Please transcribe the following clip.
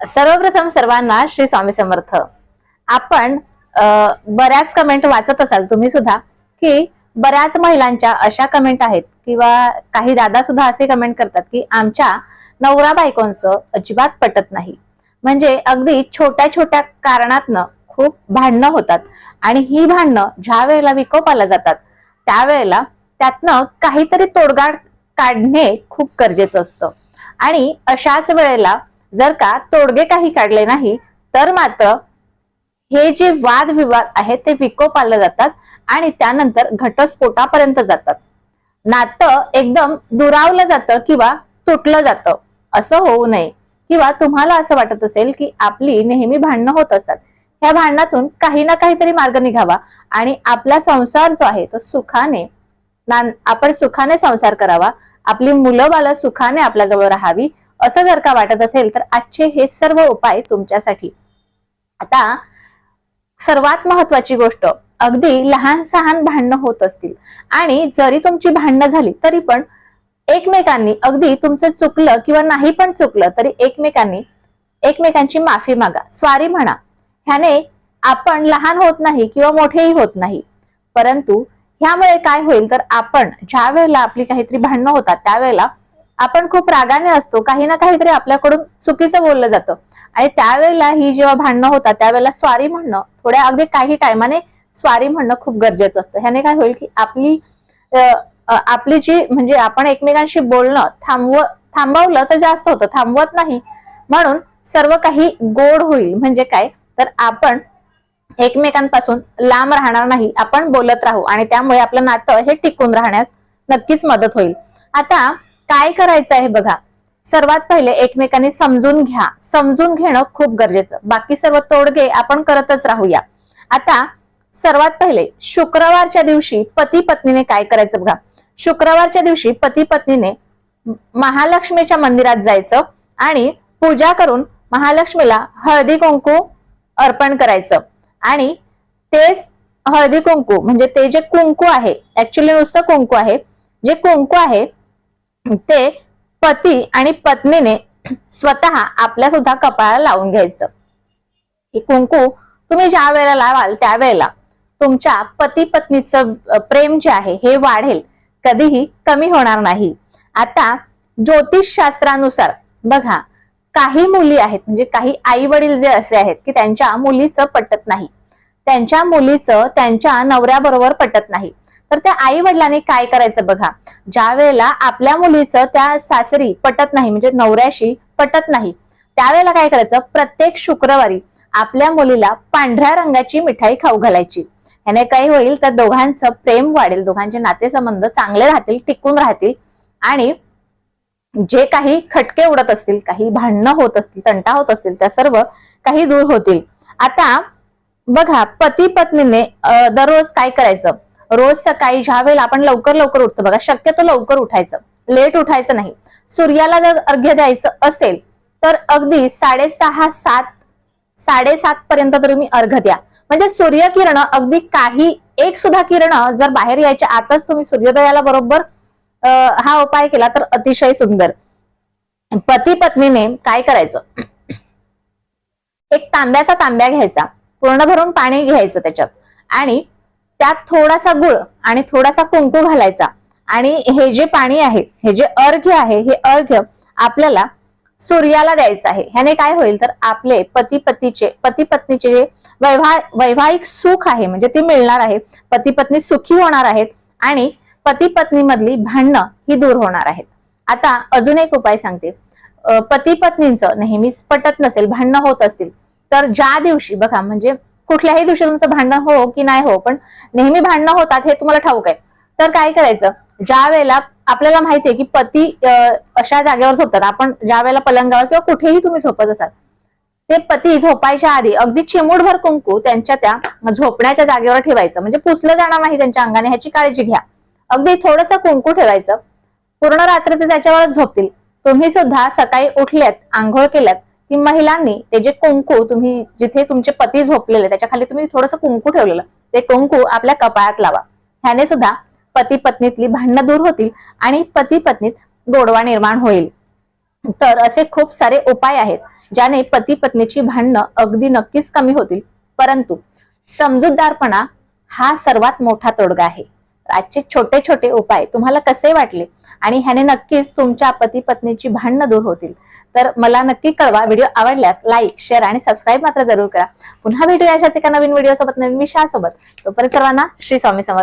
सर्वप्रथम सर्वांना श्री स्वामी समर्थ. आपण बऱ्याच कमेंट वाचत असाल तुम्ही सुद्धा की बऱ्याच महिलांच्या अशा कमेंट आहेत किंवा काही दादा सुद्धा असे कमेंट करतात की आमच्या नवरा बायकोंचं अजिबात पटत नाही. म्हणजे अगदी छोट्या छोट्या कारणातनं खूप भांडणं होतात. आणि ही भांडणं ज्या वेळेला विकोपाला जातात त्यावेळेला त्यातनं काहीतरी तोडगा काढणे खूप गरजेचं असतं. आणि अशाच वेळेला जर का तोडगे काही काढले नाही तर मात्र हे जे वादविवाद आहेत ते विकोपाला जातात आणि त्यानंतर घटस्फोटापर्यंत जातात. नातं एकदम दुरावलं जातं किंवा तुटलं जातं. असं होऊ नये. किंवा तुम्हाला असं वाटत असेल की आपली नेहमी भांडणं होत असतात. ह्या भांडणातून काही ना काहीतरी मार्ग निघावा आणि आपला संसार जो आहे तो सुखाने आपण सुखाने संसार करावा. आपली मुलं बाळ सुखाने आपल्या जवळ राहावी. असं जर का वाटत असेल तर आजचे हे सर्व उपाय तुमच्यासाठी. आता सर्वात महत्वाची गोष्ट अगदी लहान सहान भांडणं होत असतील. आणि जरी तुमची भांडणं झाली तरी पण एकमेकांनी अगदी तुमचं चुकलं किंवा नाही पण चुकलं तरी एकमेकांनी एकमेकांची माफी मागा. स्वारी म्हणा ह्याने आपण लहान होत नाही किंवा मोठेही होत नाही. परंतु ह्यामुळे काय होईल तर आपण ज्या वेळेला आपली काहीतरी भांडणं होतात त्यावेळेला आपण खूप रागाने असतो काही ना काहीतरी आपल्याकडून चुकीचं बोललं जातं. आणि त्यावेळेला ही जेव्हा भांडणं होतात त्यावेळेला स्वारी म्हणणं थोड्या अगदी काही टायमाने स्वारी म्हणणं खूप गरजेचं असतं. ह्याने काय होईल की आपली आपली जी म्हणजे आपण एकमेकांशी बोलणं थांबव थांबवलं तर जास्त होतं थांबवत नाही म्हणून सर्व काही गोड होईल. म्हणजे काय? तर आपण एकमेकांपासून लांब राहणार नाही आपण बोलत राहू आणि त्यामुळे आपलं नातं हे टिकून राहण्यास नक्कीच मदत होईल. आता काय करायचं आहे बघा. सर्वात पहिले एकमेकांनी समजून घ्या. समजून घेणं खूप गरजेचं. बाकी सर्व तोडगे आपण करतच राहूया. आता सर्वात पहिले शुक्रवारच्या दिवशी पती पत्नीने काय करायचं बघा. शुक्रवारच्या दिवशी पती पत्नीने महालक्ष्मीच्या मंदिरात जायचं आणि पूजा करून महालक्ष्मीला हळदी कुंकू अर्पण करायचं. आणि तेच हळदी कुंकू म्हणजे ते जे कुंकू आहे ऍक्च्युली नुसतं कुंकू आहे जे कुंकू आहे ते पती आणि पत्नीने स्वतः आपल्या सुद्धा कपाळाला लावून घ्यायचं. कुंकू तुम्ही ज्या वेळेला लावाल त्यावेळेला तुमच्या पती पत्नीचं प्रेम जे आहे हे वाढेल. कधीही कमी होणार नाही. आता ज्योतिष शास्त्रानुसार बघा काही मुली आहेत म्हणजे काही आई वडील जे असे आहेत की त्यांच्या मुलीचं पटत नाही. त्यांच्या मुलीचं त्यांच्या नवऱ्याबरोबर पटत नाही. तर त्या आई वडिलांनी काय करायचं बघा? ज्या वेळेला आपल्या मुलीचं त्या सासरी पटत नाही म्हणजे नवऱ्याशी पटत नाही त्यावेळेला काय करायचं? प्रत्येक शुक्रवारी आपल्या मुलीला पांढऱ्या रंगाची मिठाई खाऊ घालायची. याने काय होईल? तर दोघांचं प्रेम वाढेल दोघांचे नातेसंबंध चांगले राहतील टिकून राहतील आणि जे काही खटके उडत असतील काही भांडणं होत असतील तंटा होत असतील त्या सर्व काही दूर होतील. आता बघा पती पत्नीने दररोज काय करायचं? रोज सकाळी ज्या वेळेला आपण लवकर लवकर उठतो बघा शक्यतो लवकर उठायचं. लेट उठायचं नाही. सूर्याला जर अर्घ्य द्यायचं असेल तर अगदी साडेसहा सात साडेसात पर्यंत तुम्ही अर्घ द्या. म्हणजे सूर्यकिरण अगदी काही एक सुद्धा किरण जर बाहेर यायच्या आताच तुम्ही सूर्योदयाला बरोबर हा उपाय केला तर अतिशय सुंदर. पती पत्नीने काय करायचं? एक तांब्याचा तांब्या घ्यायचा. पूर्ण भरून पाणी घ्यायचं त्याच्यात. आणि त्यात थोडासा गुळ आणि थोडासा कुंकू घालायचा. आणि हे जे पाणी आहे हे जे अर्घ्य आहे हे अर्घ्य आपल्याला सूर्याला द्यायचं आहे. ह्याने काय होईल तर आपले पती पतीचे पती पत्नीचे जे वैवाह वैवाहिक सुख आहे म्हणजे ते मिळणार आहे. पती पत्नी सुखी होणार आहेत आणि पती पत्नी मधली भांडणं ही दूर होणार आहेत. आता अजून एक उपाय सांगते. पती पत्नीचं नेहमीच पटत नसेल भांडणं होत असतील तर ज्या दिवशी बघा म्हणजे कुठल्याही दिवशी तुमचं भांडण हो की नाही हो पण नेहमी भांडणं होतात हे तुम्हाला ठाऊक आहे. तर काय करायचं? ज्या वेळेला आपल्याला माहितीये की पती अशा जागेवर झोपतात. आपण ज्या वेळेला पलंगावर किंवा कुठेही तुम्ही झोपत असाल ते पती झोपायच्या आधी अगदी चिमूटभर कुंकू त्यांच्या त्या झोपण्याच्या जागेवर ठेवायचं. म्हणजे पुसलं जाणार नाही त्यांच्या अंगाने ह्याची काळजी घ्या. अगदी थोडंसं कुंकू ठेवायचं. पूर्ण रात्र ते त्याच्यावरच झोपतील. तुम्ही सुद्धा सकाळी उठल्यात आंघोळ केल्यात की महिलांनी ते जे कुंकू तुम्ही जिथे तुमचे पती झोपलेले त्याच्याखाली तुम्ही थोडंसं कुंकू ठेवलेलं ते कुंकू आपल्या कपाळात लावा. ह्याने सुद्धा पती पत्नीतली भांडणं दूर होतील आणि पती पत्नीत गोडवा निर्माण होईल. तर असे खूप सारे उपाय आहेत ज्याने पती पत्नीची भांडणं अगदी नक्कीच कमी होतील. परंतु समजूतदारपणा हा सर्वात मोठा तोडगा आहे. आजचे छोटे छोटे उपाय तुम्हाला कसे वाटले? आणि ह्याने नक्कीच तुमच्या पती पत्नीची भांडणं दूर होतील. तर मला नक्की कळवा व्हिडिओ आवडल्यास लाईक शेअर आणि सबस्क्राईब मात्र जरूर करा. पुन्हा भेटूया अशाच एका नवीन व्हिडिओ सोबत नवीन विषयासोबत. तोपर्यंत सर्वांना श्री स्वामी समर्थ.